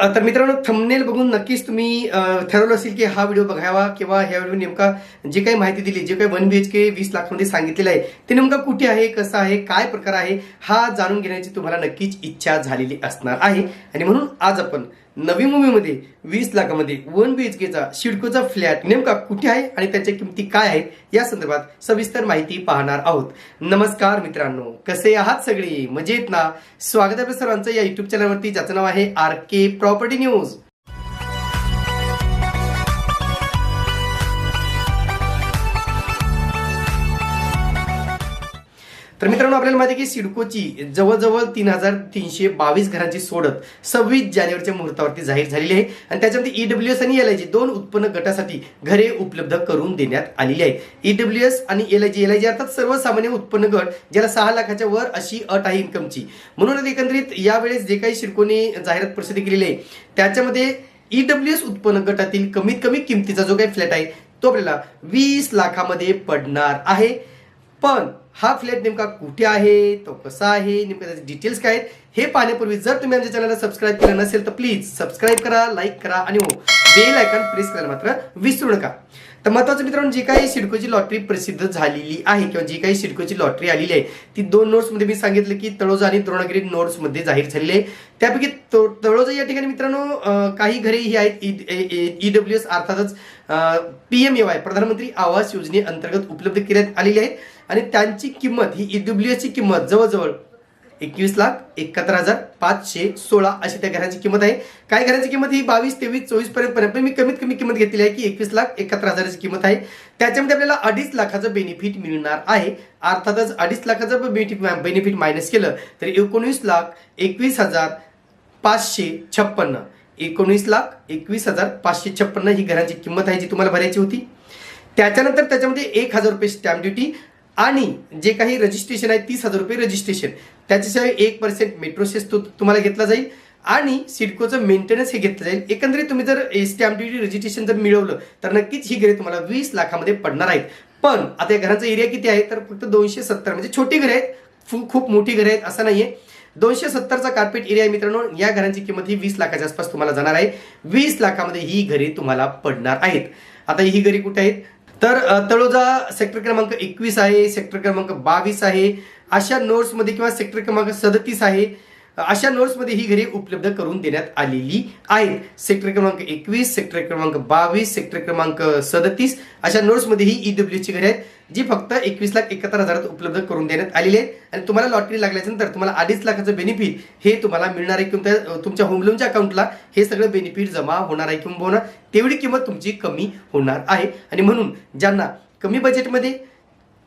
तर मित्रांनो थंबनेल बघून नक्कीच तुम्ही ठरवलं असेल की हा व्हिडिओ बघावा किंवा ह्या व्हिडिओ नेमका जे काही माहिती दिली जे काही वन बी एच के वीस लाखमध्ये सांगितलेलं आहे ते नेमका कुठे आहे कसं आहे काय प्रकार आहे हा जाणून घेण्याची तुम्हाला नक्कीच इच्छा झालेली असणार आहे. आणि म्हणून आज आपण नवी मुंबईमध्ये वीस लाखामध्ये वन बी एच केचा शिडकोचा फ्लॅट नेमका कुठे आहे आणि त्याच्या किमती काय आहेत या संदर्भात सविस्तर माहिती पाहणार आहोत. नमस्कार मित्रांनो कसे आहात सगळे? मजेत ना? स्वागत आहे सर्वांचं या युट्यूब चॅनलवरती ज्याचं नाव आहे आर के प्रॉपर्टी न्यूज तर मित्रांनो आपल्याला माहिती आहे की सिडकोची जवळजवळ तीन हजार तीनशे बावीस घरांची सोडत सव्वीस जानेवारीच्या मुहूर्तावरती जाहीर झालेली आहे. आणि त्याच्यामध्ये ईडब्ल्यू एस आणि एल आय जी दोन उत्पन्न गटासाठी घरे उपलब्ध करून देण्यात आलेली आहे. ईडब्ल्यू एस आणि L I G L I G अर्थात सर्वसामान्य उत्पन्न गट ज्याला सहा लाखाच्या वर अशी अट आहे इन्कमची म्हणून एकंदरीत यावेळेस जे काही सिडकोने जाहिरात प्रसिद्ध केलेली आहे त्याच्यामध्ये ईडब्ल्यू एस उत्पन्न गटातील कमीत कमी किमतीचा जो काही फ्लॅट आहे तो आपल्याला वीस लाखामध्ये पडणार आहे. पण हा फ्लॅट नेमका कुठे आहे? तो कसा आहे? नेमका त्याचे डिटेल्स काय आहेत? हे पाहण्यापूर्वी जर तुम्ही आमच्या चॅनलला सबस्क्राईब केलं नसेल तर प्लीज सबस्क्राईब करा लाईक करा आणि हो बेल आयकॉन प्रेस करायला मात्र विसरू नका. तर महत्वाचं मित्रांनो जी काही सिडकोची लॉटरी प्रसिद्ध झालेली आहे किंवा जी काही सिडकोची लॉटरी आलेली आहे ती दोन नोट्समध्ये मी सांगितलं की तळोजा आणि द्रोणगिरी नोट्समध्ये जाहीर झालेली आहे. त्यापैकी तो- तळोजा या ठिकाणी मित्रांनो काही घरे ही आहेत. E, e, e, E W S अर्थातच पी एम ए वाय प्रधानमंत्री आवास योजनेअंतर्गत उपलब्ध करण्यात आलेली आहेत. आणि त्यांची किंमत ही ईडब्ल्यू एसची किंमत जवळजवळ एकवीस लाख एकाहत्तर हजार पाचशे सोळा अशी त्या घराची किंमत आहे. काय घराची किंमत ही? बावीस तेवीस चोवीसपर्यंत पर्यंत पण मी कमीत कमी किंमत घेतलेली आहे की एकवीस लाख एकाहत्तर हजाराची किंमत आहे. त्याच्यामध्ये आपल्याला अडीच लाखाचं बेनिफिट मिळणार आहे. अर्थातच अडीच लाखाचं बेनिफिट मायनस केलं तर एकोणीस लाख एकवीस हजार पाचशे छप्पन्न. एकोणीस लाख एकवीस हजार पाचशे छप्पन्न ही घरांची किंमत आहे जी तुम्हाला भरायची होती. त्याच्यानंतर त्याच्यामध्ये एक हजार रुपये स्टॅम्प ड्युटी आणि जे काही रजिस्ट्रेशन आहे तीस हजार रुपये रजिस्ट्रेशन त्याच्याशिवाय एक पर्सेंट मेट्रो सेस तो तुम्हाला घेतला जाईल. आणि सिडकोचं मेंटेनन्स हे घेतलं जाईल. एकंदरीत तुम्ही जर एस टी ड्युटी रजिस्ट्रेशन जर मिळवलं तर नक्कीच ही घरे तुम्हाला वीस लाखामध्ये पडणार आहेत. पण आता या घराचा एरिया किती आहे तर फक्त दोनशे सत्तर. म्हणजे छोटी घरे आहेत खूप मोठी घरे आहेत असं नाहीये. दोनशे सत्तरचा कार्पेट एरिया आहे मित्रांनो. या घरांची किंमत ही वीस लाखाच्या आसपास तुम्हाला जाणार आहे. वीस लाखामध्ये ही घरे तुम्हाला पडणार आहेत. आता ही घरी कुठे आहेत? तर तळोजा सेक्टर क्रमांक एकवीस आहे सेक्टर क्रमांक बावीस आहे. अशा नोट्समध्ये किंवा सेक्टर क्रमांक सदतीस आहे. अशा नोट्समध्ये ही घरे उपलब्ध करून देण्यात आलेली आहेत. सेक्टर क्रमांक एकवीस सेक्टर क्रमांक बावीस सेक्टर क्रमांक सदतीस अशा नोट्समध्ये ही ईडब्ल्यूची घरे आहेत जी फक्त एकवीस लाख एकाहत्तर हजारात उपलब्ध करून देण्यात आलेली आहेत. आणि तुम्हाला लॉटरी लागल्यानंतर तुम्हाला अडीच लाखाचं बेनिफिट हे तुम्हाला मिळणार आहे. किंवा तुमच्या होम लोनच्या अकाउंटला हे सगळं बेनिफिट जमा होणार आहे. किंवा तेवढी किंमत तुमची कमी होणार आहे. आणि म्हणून ज्यांना कमी बजेटमध्ये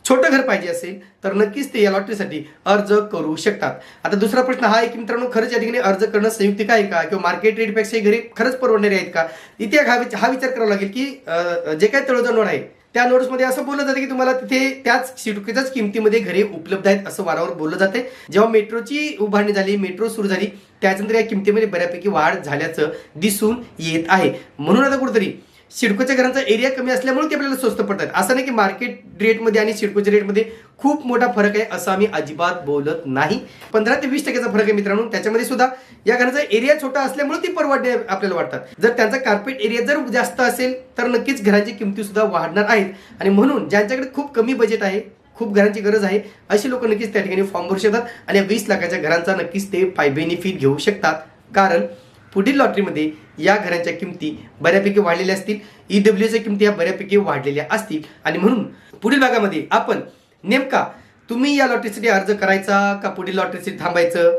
छोटं घर पाहिजे असेल तर नक्कीच ते या लॉटरीसाठी अर्ज करू शकतात. आता दुसरा प्रश्न हा आहे की मित्रांनो खरंच या ठिकाणी अर्ज करणं संयुक्तिक आहे का? किंवा मार्केट रेटपेक्षा घरी घरे खरंच परवडणारे आहेत का? इथे हा विचार हा विचार करावा लागेल की जे काही तळोजा नोड आहे त्या नोट्समध्ये असं बोललं जातं की तुम्हाला तिथे त्याच सिडुकीच्याच किमतीमध्ये घरे उपलब्ध आहेत असं वारंवार बोललं जाते जेव्हा मेट्रोची उभारणी झाली मेट्रो सुरू झाली त्याच्यानंतर या किमतीमध्ये बऱ्यापैकी वाढ झाल्याचं दिसून येत आहे. म्हणून आता कुठेतरी सिडकोच्या घरांचा एरिया कमी असल्यामुळे ते आपल्याला स्वस्त पडतात. असं नाही की मार्केट रेटमध्ये आणि सिडकोच्या रेटमध्ये खूप मोठा फरक आहे असं आम्ही अजिबात बोलत नाही. पंधरा ते वीस टक्क्याचा फरक आहे मित्रांनो. त्याच्यामध्ये सुद्धा या घराचा एरिया छोटा असल्यामुळे ती परवडणे आपल्याला वाटतात. जर त्यांचा कार्पेट एरिया जर जास्त असेल तर नक्कीच घरांची किमती सुद्धा वाढणार आहेत. आणि म्हणून ज्यांच्याकडे खूप कमी बजेट आहे खूप घरांची गरज आहे अशी लोक नक्कीच त्या ठिकाणी फॉर्म भरू शकतात. आणि वीस लाखाच्या घरांचा नक्कीच ते फाय बेनिफिट घेऊ शकतात. कारण पुढील लॉटरीमध्ये या घरांच्या किमती बऱ्यापैकी वाढलेल्या असतील. ई डब्ल्यूच्या किमती या बऱ्यापैकी वाढलेल्या असतील. आणि म्हणून पुढील भागामध्ये आपण नेमका तुम्ही या लॉटरीसाठी अर्ज करायचा का पुढील लॉटरीसाठी थांबायचं?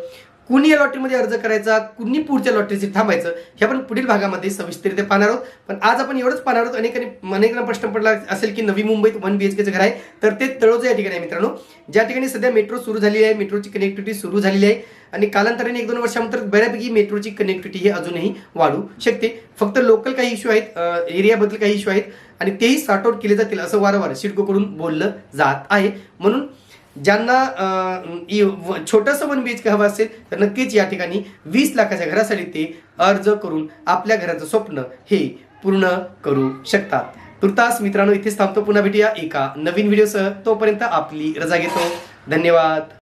कुणी या लॉटरीमध्ये अर्ज करायचा कुणी पुढच्या लॉटरीसाठी थांबायचं हे आपण पुढील भागामध्ये सविस्तररित्या पाहणार आहोत. पण आज आपण एवढंच पाहणार आहोत अनेकांनी अनेकांना प्रश्न पडला असेल की नवी मुंबईत वन बी एच केचं घर आहे तर ते तळोजा या ठिकाणी आहे मित्रांनो. ज्या ठिकाणी सध्या मेट्रो सुरू झालेली आहे मेट्रोची कनेक्टिव्हिटी सुरू झालेली आहे आणि कालांतराने एक दोन वर्षानंतर बऱ्यापैकी मेट्रोची कनेक्टिव्हिटी ही अजूनही वाढू शकते. फक्त लोकल काही इश्यू आहेत एरियाबद्दल काही इश्यू आहेत आणि तेही सॉर्ट आउट केले जातील असं वारंवार सिडकोकडून बोललं जात आहे. म्हणून ज्यांना छोटंसं वन बी एच हवं असेल तर नक्कीच या ठिकाणी वीस लाखाच्या घरासाठी ते अर्ज करून आपल्या घराचं स्वप्न हे पूर्ण करू शकतात. तुर्तास मित्रांनो इथेच थांबतो. पुन्हा भेटूया एका नवीन व्हिडिओसह. तोपर्यंत आपली रजा घेतो. धन्यवाद.